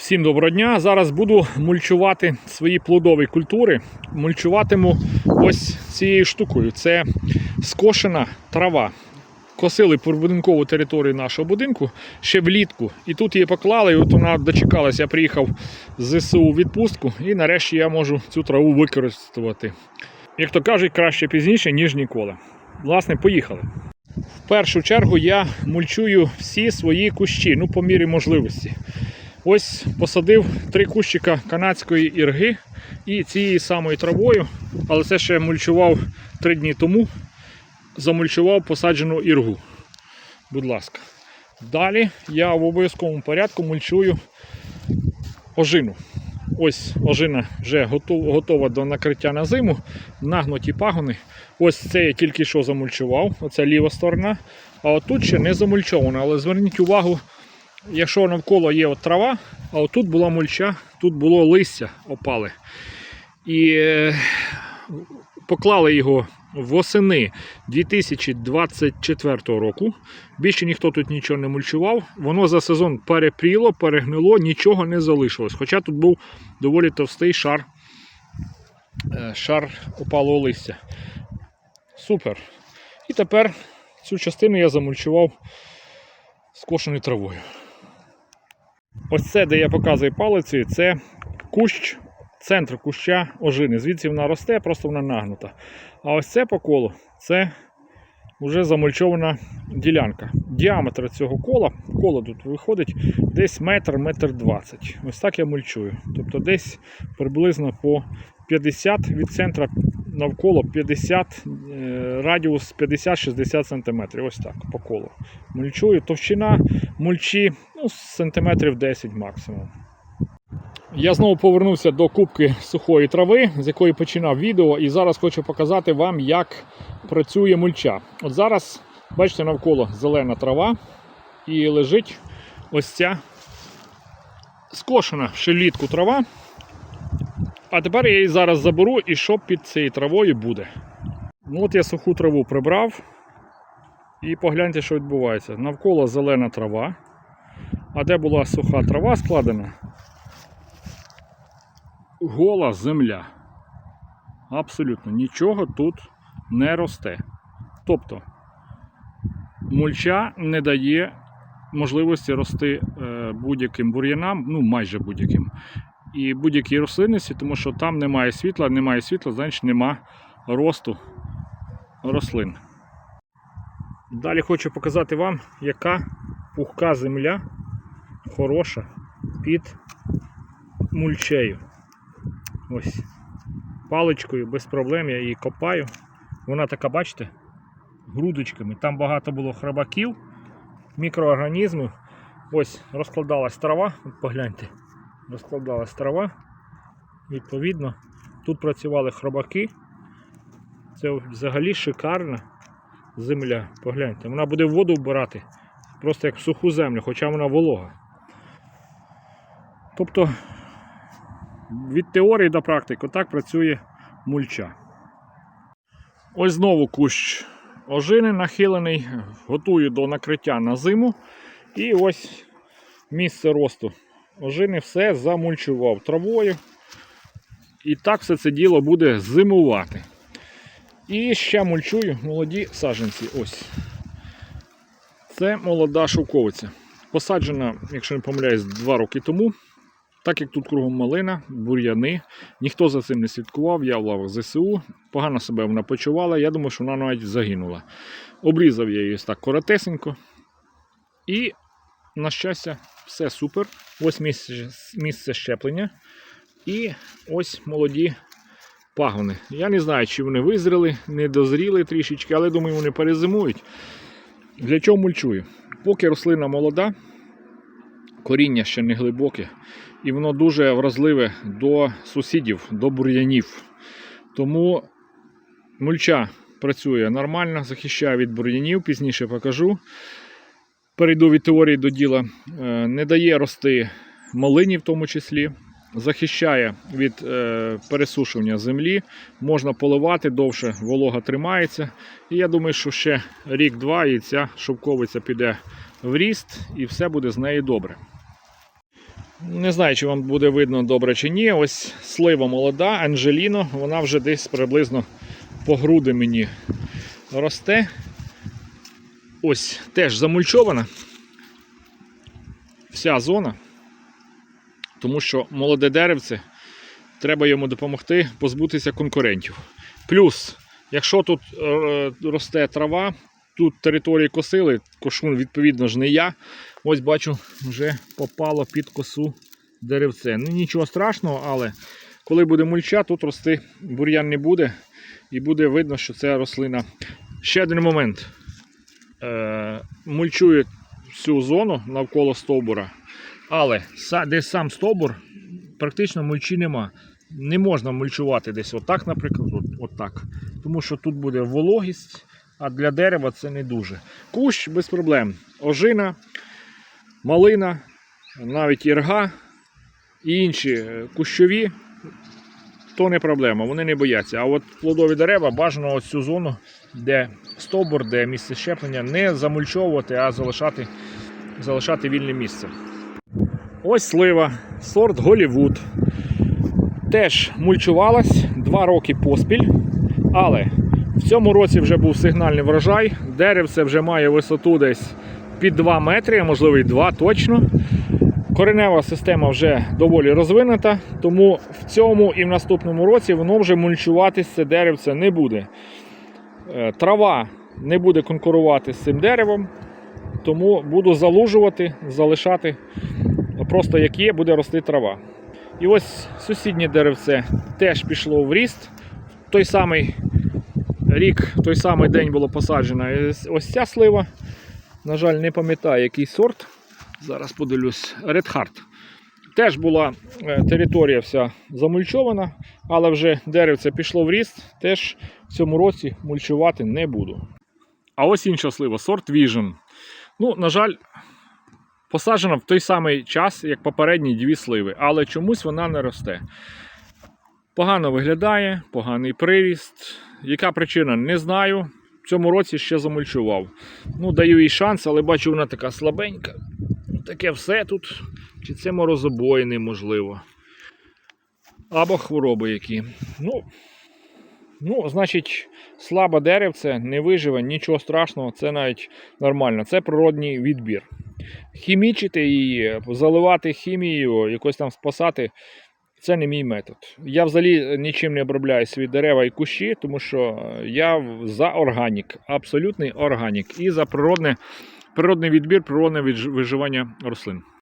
Всім доброго дня! Зараз буду мульчувати свої плодові культури. Мульчуватиму ось цією штукою. Це скошена трава. Косили прибудинкову територію нашого будинку ще влітку. І тут її поклали, і от вона дочекалася. Я приїхав з ЗСУ у відпустку, і нарешті я можу цю траву використовувати. Як то кажуть, краще пізніше, ніж ніколи. Власне, поїхали. В першу чергу я мульчую всі свої кущі, ну, по мірі можливості. Ось посадив три кущика канадської ірги і цією самою травою, але це ще мульчував три дні тому. Замульчував посаджену іргу. Будь ласка. Далі я в обов'язковому порядку мульчую ожину. Ось ожина вже готова, до накриття на зиму. Нагнуті пагони. Ось це я тільки що замульчував. Оце ліва сторона. А отут ще не замульчовано. Але зверніть увагу, якщо навколо є от трава, а отут була мульча, тут було листя опали. І е, поклали його восени 2024 року. Більше ніхто тут нічого не мульчував. Воно за сезон перепріло, перегнило, нічого не залишилось. Хоча тут був доволі товстий шар, е, шар опалого листя. Супер. І тепер цю частину я замульчував скошеною травою. Ось це, де я показую палицею, це кущ, центр куща ожини. Звідси вона росте, просто вона нагнута. А ось це по колу це вже замульчована ділянка. Діаметр цього кола, коло тут виходить десь метр, метр двадцять. Ось так я мульчую. Тобто десь приблизно по 50 від центра навколо 50, е, радіус 50-60 см. Ось так по колу. Мульчую. Товщина мульчі ну, сантиметрів 10 максимум. Я знову повернувся до кубки сухої трави, з якої починав відео, і зараз хочу показати вам, як працює мульча. От зараз, бачите, навколо зелена трава і лежить ось ця скошена ще влітку трава. А тепер я її зараз заберу і що під цією травою буде. Ну От я суху траву прибрав. І погляньте, що відбувається. Навколо зелена трава. А де була суха трава складена? Гола земля. Абсолютно нічого тут не росте. Тобто мульча не дає можливості рости е, будь-яким бур'янам, ну майже будь-яким. І будь-якій рослинності, тому що там немає світла, немає світла, значить нема росту рослин. Далі хочу показати вам, яка пухка земля хороша під мульчею. Ось паличкою без проблем я її копаю. Вона така, бачите, грудочками. Там багато було храбаків, мікроорганізмів. Ось розкладалась трава, погляньте, розкладалась трава. Відповідно, тут працювали хробаки. Це взагалі шикарна земля. Погляньте, вона буде воду вбирати, просто як в суху землю, хоча вона волога. Тобто від теорії до практики так працює мульча. Ось знову кущ ожини нахилений, готую до накриття на зиму. І ось місце росту ожини все замульчував травою. І так все це діло буде зимувати. І ще мульчую молоді саджанці. Ось. Це молода шовковиця. Посаджена, якщо не помиляюсь, 2 роки тому. Так як тут кругом малина, бур'яни, ніхто за цим не слідкував, я в лавах ЗСУ, погано себе вона почувала, я думаю, що вона навіть загинула. Обрізав я її так коротесенько. І, на щастя, все супер. Ось місце, місце щеплення. І ось молоді пагони. Я не знаю, чи вони визріли, не дозріли трішечки, але думаю, вони перезимують. Для чого мульчую? Поки рослина молода, коріння ще не глибоке, і воно дуже вразливе до сусідів, до бур'янів. Тому мульча працює нормально, захищає від бур'янів, пізніше покажу. Перейду від теорії до діла. Е, Не дає рости малині в тому числі. Захищає від е, пересушування землі, можна поливати довше, волога тримається. І я думаю, що ще рік-два і ця шовковиця піде в ріст, і все буде з нею добре. Не знаю, чи вам буде видно добре чи ні. Ось слива молода, Анджеліно, вона вже десь приблизно по груди мені росте. Ось теж замульчована. Вся зона. Тому що молоде деревце, треба йому допомогти позбутися конкурентів. Плюс, якщо тут е, росте трава, тут території косили, кошун, відповідно ж не я. Ось бачу, вже попало під косу деревце. Ну нічого страшного, але коли буде мульча, тут рости бур'ян не буде. І буде видно, що це рослина. Ще один момент. Е, мульчує всю зону навколо стовбура, але десь сам стовбур практично мульчі нема. Не можна мульчувати десь отак, наприклад, от, отак. Тому що тут буде вологість, а для дерева це не дуже. Кущ без проблем. Ожина, малина, навіть ірга і інші е, кущові, то не проблема, вони не бояться. А от плодові дерева бажано ось цю зону, де стовбур, де місце щеплення, не замульчовувати, а залишати, залишати вільне місце. Ось слива, сорт Голівуд. Теж мульчувалась 2 роки поспіль, але в цьому році вже був сигнальний врожай. Деревце вже має висоту десь під 2 метри, а можливо і 2 точно. Коренева система вже доволі розвинута, тому в цьому і в наступному році воно вже мульчуватись це деревце не буде. Е, Трава не буде конкурувати з цим деревом, тому буду залужувати, залишати просто як є, буде рости трава. І ось сусіднє деревце теж пішло в ріст. Той самий рік, той самий день було посаджено ось ця слива. На жаль, не пам'ятаю, який сорт. Зараз подивлюсь. Red Heart. Теж була е, територія вся замульчована, але вже деревце пішло в ріст, теж в цьому році мульчувати не буду. А ось інша слива, сорт Vision. Ну, на жаль, посаджена в той самий час, як попередні дві сливи, але чомусь вона не росте. Погано виглядає, поганий приріст. Яка причина? Не знаю. Цьому році ще замульчував. Ну, даю їй шанс, але бачу, вона така слабенька. Таке все тут. Чи це морозобоїни, можливо. Або хвороби які. Ну, ну, значить, слабе деревце не виживе, нічого страшного, це навіть нормально. Це природній відбір. Хімічити її, заливати хімією, якось там спасати. Це не мій метод. Я взагалі нічим не обробляю свої дерева і кущі, тому що я за органік, абсолютний органік і за природне, природний відбір, природне виживання рослин.